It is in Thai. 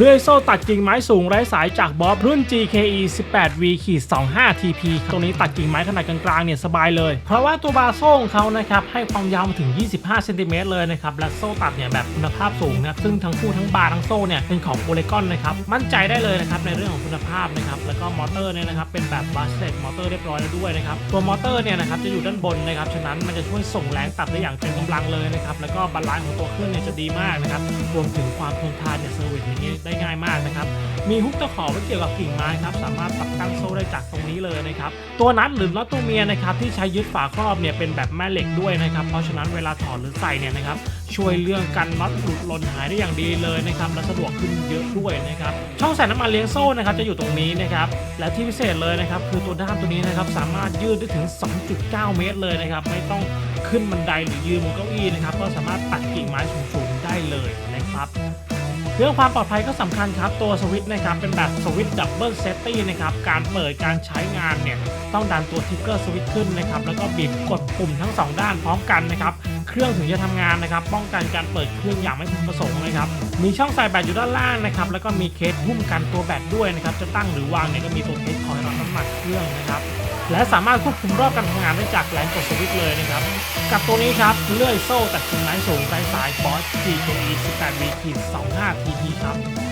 เลื่อยโซ่ตัดกิ่งไม้สูงไร้สายจากบอสรุ่น GKE 18V 25 TP ตรงนี้ตัดกิ่งไม้ขนาดกลางๆเนี่ยสบายเลย เพราะว่าตัวบาร์โซ่ของเขานะครับให้ความยาวมาถึง 25 เซนติเมตรเลยนะครับ และโซ่ตัดเนี่ยแบบคุณภาพสูงนะครับซึ่งทั้งคู่ทั้งบาร์ทั้งโซ่เนี่ยเป็นของโอเลกอนนะครับ มั่นใจได้เลยนะครับในเรื่องของคุณภาพนะครับ แล้วก็มอเตอร์เนี่ยนะครับเป็นแบบบัสเ e ตมอเตอร์เรียบร้อยแล้วด้วยนะครับ ตัวมอเตอร์เนี่ยนะครับจะอยู่ด้านบนนะครับ ฉะนั้นมันจะช่วยส่งแรงตัดได้อย่างเต็มกำลังเลยนะครับ แล้วก็บาลานซ์ของตัวเครื่องเนี่ยจะดีมากนะครับ รวมถึงความทนทานเนี่ยเซอร์วิสอย่างนี้ ง่ายมากนะครับ มีฮุกตะขอไว้เกี่ยวกับกิ่งไม้ครับ สามารถปรับตั้งโซ่ได้จากตรงนี้เลยนะครับ ตัวนัทหรือน็อตตัวเมียนะครับที่ใช้ยึดฝาครอบเนี่ยเป็นแบบแม่เหล็กด้วยนะครับ เพราะฉะนั้นเวลาถอดหรือใส่เนี่ยนะครับช่วยเรื่องกันน็อตหลุดหล่นหายได้อย่างดีเลยนะครับและสะดวกขึ้นเยอะด้วยนะครับช่องใส่น้ำมันเลี้ยงโซ่นะครับจะอยู่ตรงนี้นะครับและที่พิเศษเลยนะครับคือตัวด้ามตัวนี้นะครับสามารถยืดได้ถึง 2.9 เมตรเลยนะครับไม่ต้องขึ้นบันไดหรือยืนบนเก้าอี้นะครับก็สามารถตัดกิ่งไม้สูงๆได้เลยนะครับ เรื่องความปลอดภัยก็สำคัญครับตัวสวิตช์นะครับเป็นแบบสวิตช์ดับเบิลเซฟตี้นะครับการเปิดการใช้งานเนี่ยต้องดันตัวทิกเกอร์สวิตช์ขึ้นนะครับแล้วก็บีบกดปุ่มทั้ง 2 ด้านพร้อมกันนะครับเครื่องถึงจะทำงานนะครับป้องกันการเปิดเครื่องอย่างไม่พึงประสงค์นะครับมีช่องใส่แบตอยู่ด้านล่างนะครับแล้วก็มีเคสหุ้มกันตัวแบตด้วยนะครับจะตั้งหรือวางเนี่ยก็มีตัวเคสคอยรับน้ำหนักเครื่องนะครับ และสามารถควบคุมรอบการทำงานได้จากแรงกดสวิตช์เลยนะครับ กับตัวนี้ครับเลื่อยโซ่ตัดกิ่งไม้สูงไร้สายบอส GKE 18V 25 TP ครับ